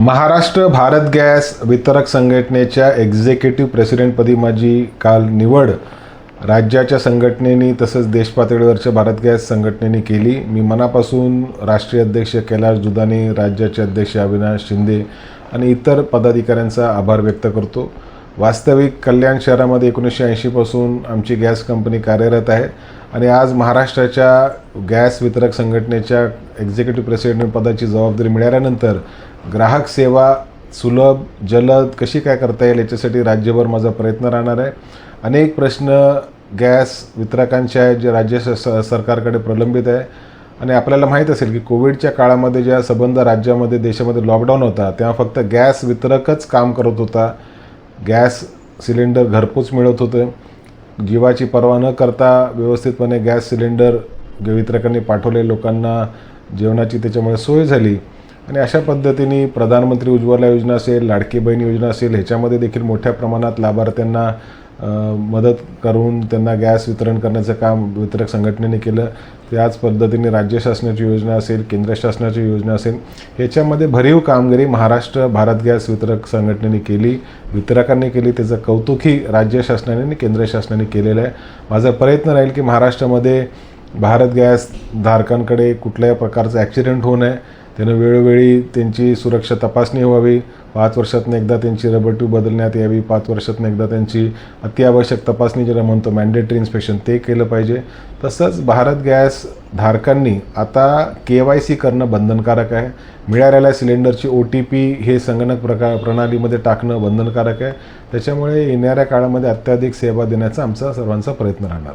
Maharashtra Bharat gas वितरक संघटनेच्या executive प्रेसिडेंटपदी माझी काल निवड. राज्याच्या संघटनेने तसंच देशपातळीवरच्या भारत गॅस संघटनेने केली. मी मनापासून राष्ट्रीय अध्यक्ष कैलाश दुधाने राज्याचे अध्यक्ष अविनाश शिंदे आणि इतर पदाधिकाऱ्यांचा आभार व्यक्त करतो. वास्तविक कल्याण शहरामध्ये एकोणीसशे ऐंशीपासून आमची गॅस कंपनी कार्यरत आहे. आणि आज महाराष्ट्राच्या गॅस वितरक संघटनेच्या एक्झिक्युटिव्ह प्रेसिडेंट पदाची जबाबदारी मिळाल्यानंतर ग्राहक सेवा सुलभ जलद कशी काय करता येईल याच्यासाठी राज्यभर माझा प्रयत्न राहणार आहे. अनेक प्रश्न गॅस वितरकांचे आहेत जे राज्य स स- सरकारकडे प्रलंबित आहे. आणि आपल्याला माहीत असेल की कोविडच्या काळामध्ये ज्या सबंध राज्यामध्ये देशामध्ये लॉकडाऊन होता तेव्हा फक्त गॅस वितरकच काम करत होता. गॅस सिलेंडर घरपोच मिळत होते. जीवाची पर्वा न करता व्यवस्थितपणे गॅस सिलेंडर वितरकांनी पाठवले लोकांना जेवणाची त्याच्यामुळे सोय झाली. आणि अशा पद्धतीने प्रधानमंत्री उज्ज्वला योजना असेल लाडकी बहीण योजना असेल ह्याच्यामध्ये देखील मोठ्या प्रमाणात लाभार्थ्यांना मदत करून त्यांना गॅस वितरण करण्याचं काम वितरक संघटनेने केलं. त्याच पद्धतीने राज्य शासनाची योजना असेल केंद्र शासनाची योजना असेल ह्याच्यामध्ये भरीव कामगिरी महाराष्ट्र भारत गॅस वितरक संघटनेने केली. वितरकांनी केली त्याचं कौतुकही राज्य शासनाने आणि केंद्र शासनाने केलेलं आहे. माझा प्रयत्न राहील की महाराष्ट्रामध्ये भारत गॅस धारकांकडे कुठल्याही प्रकारचं ॲक्सिडेंट होऊ नये. त्यानं वेळोवेळी त्यांची सुरक्षा तपासणी व्हावी. पाच वर्षातनं एकदा त्यांची रबर ट्यूब बदलण्यात यावी. पाच वर्षातनं एकदा त्यांची अत्यावश्यक तपासणी ज्याला म्हणतो मॅन्डेटरी इन्स्पेक्शन ते केलं पाहिजे. तसंच भारत गॅस धारकांनी आता के वाय सी करणं बंधनकारक आहे. मिळालेल्या सिलेंडरची ओ टी पी हे संगणक प्रकार प्रणालीमध्ये टाकणं बंधनकारक आहे. त्याच्यामुळे येणाऱ्या काळामध्ये अत्याधिक सेवा देण्याचा आमचा सर्वांचा प्रयत्न राहणार.